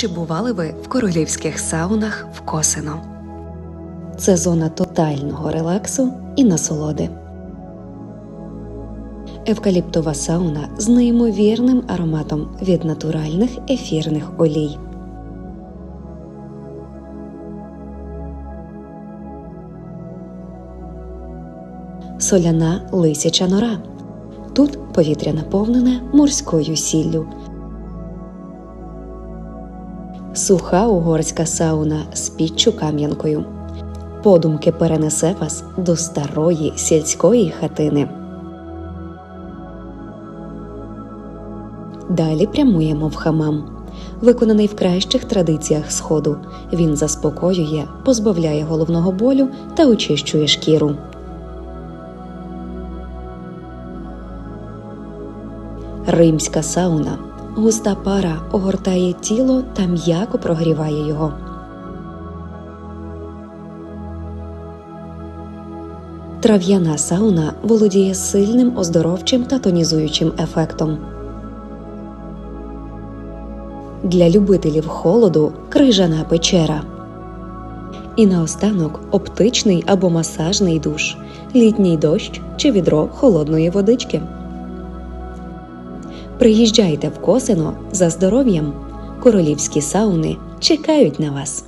Чи бували ви в королівських саунах в Косино? Це зона тотального релаксу і насолоди. Евкаліптова сауна з неймовірним ароматом від натуральних ефірних олій. Соляна лисяча нора. Тут повітря наповнене морською сіллю. Суха угорська сауна з піччю кам'янкою. Подумки перенесе вас до старої сільської хатини. Далі прямуємо в хамам. Виконаний в кращих традиціях сходу. Він заспокоює, позбавляє головного болю та очищує шкіру. Римська сауна. Густа пара огортає тіло та м'яко прогріває його. Трав'яна сауна володіє сильним оздоровчим та тонізуючим ефектом. Для любителів холоду крижана печера. І наостанок оптичний або масажний душ, літній дощ чи відро холодної водички. Приїжджайте в Косино за здоров'ям. Королівські сауни чекають на вас.